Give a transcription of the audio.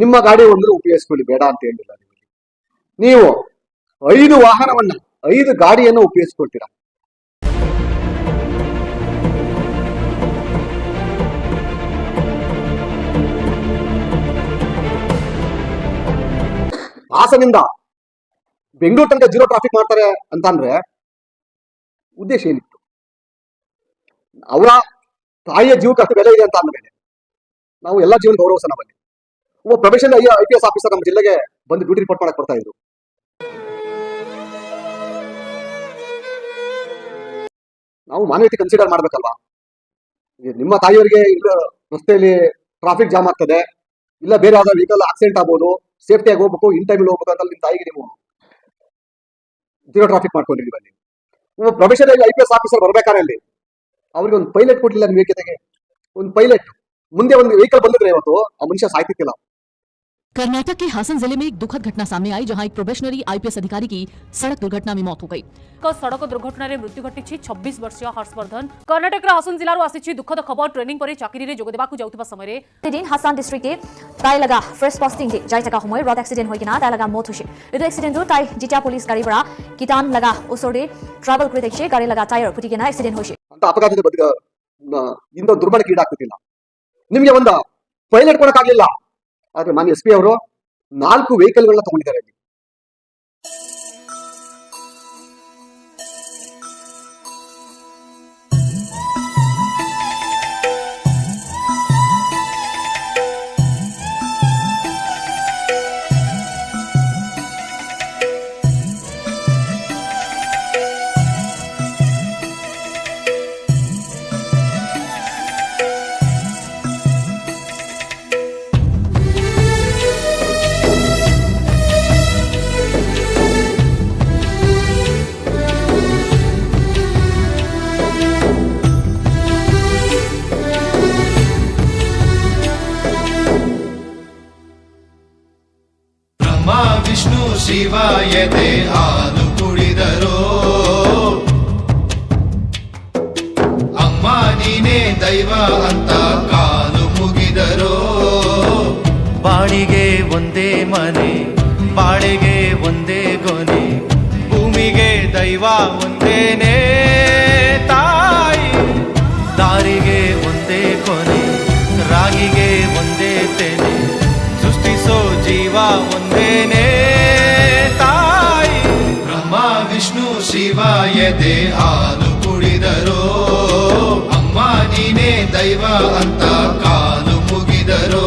ನಿಮ್ಮ ಗಾಡಿ ಒಂದು ಉಪಯೋಗಿಸ್ಕೊಳ್ಳಿ, ಬೇಡ ಅಂತ ಹೇಳಿಲ್ಲ ನೀವು ಐದು ವಾಹನವನ್ನ, ಐದು ಗಾಡಿಯನ್ನು ಉಪಯೋಗಿಸ್ಕೊಳ್ತೀರಾ? ಹಾಸನಿಂದ ಬೆಂಗಳೂರು ತನಕ ಜೀರೋ ಟ್ರಾಫಿಕ್ ಮಾಡ್ತಾರೆ ಅಂತ ಅಂದ್ರೆ ಉದ್ದೇಶ ಏನಿತ್ತು? ಅವರ ತಾಯಿಯ ಜೀವಕ್ಕೆ ಅಷ್ಟು ಬೆಲೆ ಇದೆ ಅಂತ ಅಂದ ಮೇಲೆ ನಾವು ಎಲ್ಲ ಜೀವನ ಗೌರವಿಸೋಣ ಬನ್ನಿ profession I P S officer ನಮ್ಮ ಜಿಲ್ಲೆಗೆ ಬಂದು ಡ್ಯೂಟಿ ರಿಪೋರ್ಟ್ ಮಾಡಕ್ ಬರ್ತಾ ಇದ್ರು. ನಾವು ಮಾನವೀಯತೆ ಕನ್ಸಿಡರ್ ಮಾಡ್ಬೇಕಲ್ವಾ? ನಿಮ್ಮ ತಾಯಿಯವರಿಗೆ ರಸ್ತೆಯಲ್ಲಿ ಟ್ರಾಫಿಕ್ ಜಾಮ್ ಆಗ್ತದೆ. ಇಲ್ಲ ಬೇರೆ ಯಾವ್ದಾದ್ರು ವೆಹಿಕಲ್ ಆಕ್ಸಿಡೆಂಟ್ ಆಗ್ಬೋದು. ಸೇಫ್ಟಿಯಾಗಿ ಹೋಗ್ಬೇಕು ಇನ್ ಟೈಮಲ್ಲಿ ಹೋಗ್ಬೇಕು ಅಂತ ನಿಮ್ಮ ತಾಯಿಗೆ ನೀವು ಜೀರೋ ಟ್ರಾಫಿಕ್ ಮಾಡ್ಕೊಂಡಿರಿ ಬನ್ನಿ. ನೀವು profession I P S officer ಬರ್ಬೇಕಾದ್ರೆ ಅಲ್ಲಿ ಅವ್ರಿಗೆ ಒಂದು ಪೈಲಟ್ ಕೊಟ್ಟಿಲ್ಲ ನಿಮ್ಮ ಒಂದು ಪೈಲಟ್ ಮುಂದೆ ಒಂದು ವೆಹಿಕಲ್ ಬಂದಿದ್ರೆ ಇವತ್ತು, ಆ ಮನುಷ್ಯ ಸಾಯ್ತಿತ್ತಿಲ್ಲ कर्नाटक के हासन जिले में एक दुखद घटना सामने आई जहां एक प्रोबेशनरी आईपीएस अधिकारी की सड़क दुर्घटना में मौत हो गई ଏକ ସଡ଼କ ଦୁର୍ଘଟଣାରେ ମୃତ୍ୟୁ ଘଟିଛି ଛବିଶ ବର୍ଷୀୟ ହର୍ଷବର୍ଦ୍ଧନ କର୍ଣ୍ଣାଟକର ହାସନ ଜିଲ୍ଲାରୁ ଆସିଛି ଦୁଃଖଦ ଖବର ଟ୍ରେନିଂ ପରେ ଚାକିରିରେ যোগ ଦେବାକୁ ଯାଉଥିବା ସମୟରେ দিন হাছান ডিষ্ট্ৰিক্টে তাই লগা ফাৰ্ষ্ট পষ্টিং দি যাই থকা সময়ত ৰড এক্সিডেণ্ট হৈ কিনা তাই লগা মত হৈছে এইটো এক্সিডেণ্টটো তাই যেতিয়া পুলিচ গাড়ীৰ পৰা কিটান লগা ওচৰতে ট্ৰাভেল কৰি থাকিছে গাড়ী লগা টায়াৰ ফুটি কিনা এক্সিডেণ্ট হৈছে ಅಂತ ಅಪಘಾತದ ಬದುಕ ಇಂದ ದುರ್ಬಳಕೆ ಈಡಾಗ್ತಿಲ್ಲ ನಿಮ್ಗೆ ಒಂದು ಪೈಲಟ್ ಕೊಡಕ್ಕಾಗ್ಲಿಲ್ಲ ಆದ್ರೆ ಮಾನ್ಯ ಎಸ್ ಪಿ ಅವರು ನಾಲ್ಕು ವೆಹಿಕಲ್ಗಳನ್ನ ತಗೊಂಡಿದ್ದಾರೆ ಅಲ್ಲಿ. ಬ್ರಹ್ಮ ವಿಷ್ಣು ಶಿವ ಎದೆ ಹಾಲು ಕುಡಿದರೋ. ಅಮ್ಮ ನೀನೇ ದೈವ ಅಂತ ಕಾಲು ಮುಗಿದರೋ. ಬಾಳಿಗೆ ಒಂದೇ ಮನೆ, ಬಾಳಿಗೆ ಒಂದೇ ಗೊನೆ ಭೂಮಿಗೆ ದೈವ ಒಂದೇನೇ ಒಂದೇನೇ ತಾಯಿ. ಬ್ರಹ್ಮ ವಿಷ್ಣು ಶಿವ ಎದೆ ಹಾಲು ಕುಡಿದರೋ. ಅಮ್ಮ ನೀನೇ ದೈವ ಅಂತ ಕಾಲು ಮುಗಿದರೋ.